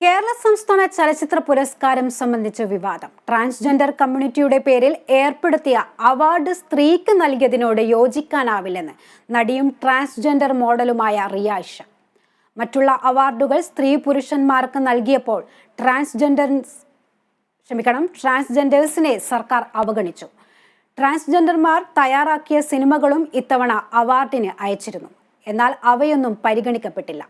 കേരള സംസ്ഥാന ചലച്ചിത്ര പുരസ്കാരം സംബന്ധിച്ച വിവാദം. ട്രാൻസ്ജെൻഡർ കമ്മ്യൂണിറ്റിയുടെ പേരിൽ ഏർപ്പെടുത്തിയ അവാർഡ് സ്ത്രീക്ക് നൽകിയതിനോട് യോജിക്കാനാവില്ലെന്ന് നടിയും ട്രാൻസ്ജെൻഡർ മോഡലുമായ റിയാഷ. മറ്റുള്ള അവാർഡുകൾ സ്ത്രീ പുരുഷന്മാർക്ക് നൽകിയപ്പോൾ ട്രാൻസ്ജെൻഡർ ക്ഷമിക്കണം ട്രാൻസ്ജെൻഡേഴ്സിനെ സർക്കാർ അവഗണിച്ചു. ട്രാൻസ്ജെൻഡർമാർ തയ്യാറാക്കിയ സിനിമകളും ഇത്തവണ അവാർഡിന് അയച്ചിരുന്നു. എന്നാൽ അവയൊന്നും പരിഗണിക്കപ്പെട്ടില്ല.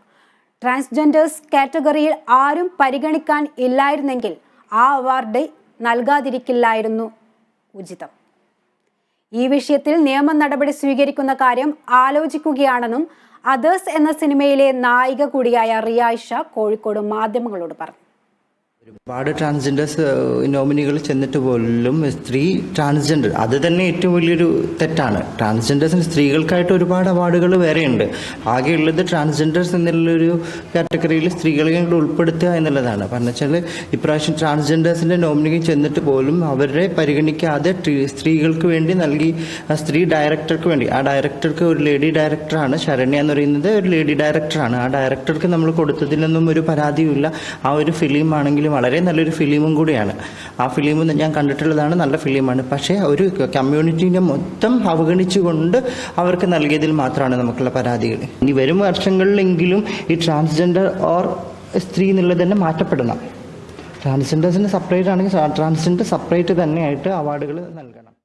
ട്രാൻസ്ജെൻഡേഴ്സ് കാറ്റഗറിയിൽ ആരും പരിഗണിക്കാൻ ഇല്ലായിരുന്നെങ്കിൽ ആ അവാർഡ് നൽകാതിരിക്കില്ലായിരുന്നു ഉചിതം. ഈ വിഷയത്തിൽ നിയമ നടപടി സ്വീകരിക്കുന്ന കാര്യം ആലോചിക്കുകയാണെന്നും അതേഴ്സ് എന്ന സിനിമയിലെ നായിക കൂടിയായ റിയായിഷ കോഴിക്കോട് മാധ്യമങ്ങളോട് പറഞ്ഞു. ഒരുപാട് ട്രാൻസ്ജെൻഡേഴ്സ് നോമിനികൾ ചെന്നിട്ട് പോലും സ്ത്രീ ട്രാൻസ്ജെൻഡർ അത് തന്നെ ഏറ്റവും വലിയൊരു തെറ്റാണ്. ട്രാൻസ്ജെൻഡേഴ്സിന് സ്ത്രീകൾക്കായിട്ട് ഒരുപാട് അവാർഡുകൾ വേറെയുണ്ട്. ആകെയുള്ളത് ട്രാൻസ്ജെൻഡേഴ്സ് എന്നുള്ളൊരു കാറ്റഗറിയിൽ സ്ത്രീകളെയും കൂടെ ഉൾപ്പെടുത്തുക എന്നുള്ളതാണ്. പറഞ്ഞു വെച്ചാൽ ഇപ്രാവശ്യം ട്രാൻസ്ജെൻഡേഴ്സിന്റെ നോമിനികൾ ചെന്നിട്ട് പോലും അവരെ പരിഗണിക്കാതെ സ്ത്രീകൾക്ക് വേണ്ടി നൽകി സ്ത്രീ ഡയറക്ടർക്ക് വേണ്ടി. ആ ഡയറക്ടർക്ക് ഒരു ലേഡി ഡയറക്ടറാണ് ശരണ്യ എന്ന് പറയുന്നത് ഒരു ലേഡി ഡയറക്ടറാണ് ആ ഡയറക്ടർക്ക് നമ്മൾ കൊടുത്തതിലൊന്നും ഒരു പരാതിയുമില്ല. ആ ഒരു ഫിലിം ആണെങ്കിലും വളരെ നല്ലൊരു ഫിലിമും കൂടിയാണ്. ആ ഫിലിം ഞാൻ കണ്ടിട്ടുള്ളതാണ് നല്ല ഫിലിമാണ്. പക്ഷേ ഒരു കമ്മ്യൂണിറ്റീനെ മൊത്തം അവഗണിച്ചുകൊണ്ട് അവർക്ക് നൽകിയതിൽ മാത്രമാണ് നമുക്കുള്ള പരാതികൾ. ഇനി വരും വർഷങ്ങളിലെങ്കിലും ഈ ട്രാൻസ്ജെൻഡർ ഓർ സ്ത്രീ എന്നുള്ളത് തന്നെ മാറ്റപ്പെടണം. ട്രാൻസ്ജെൻഡേഴ്സിന് സെപ്പറേറ്റ് ആണെങ്കിൽ ട്രാൻസ്ജെൻഡർ സെപ്പറേറ്റ് തന്നെയായിട്ട് അവാർഡുകൾ നൽകണം.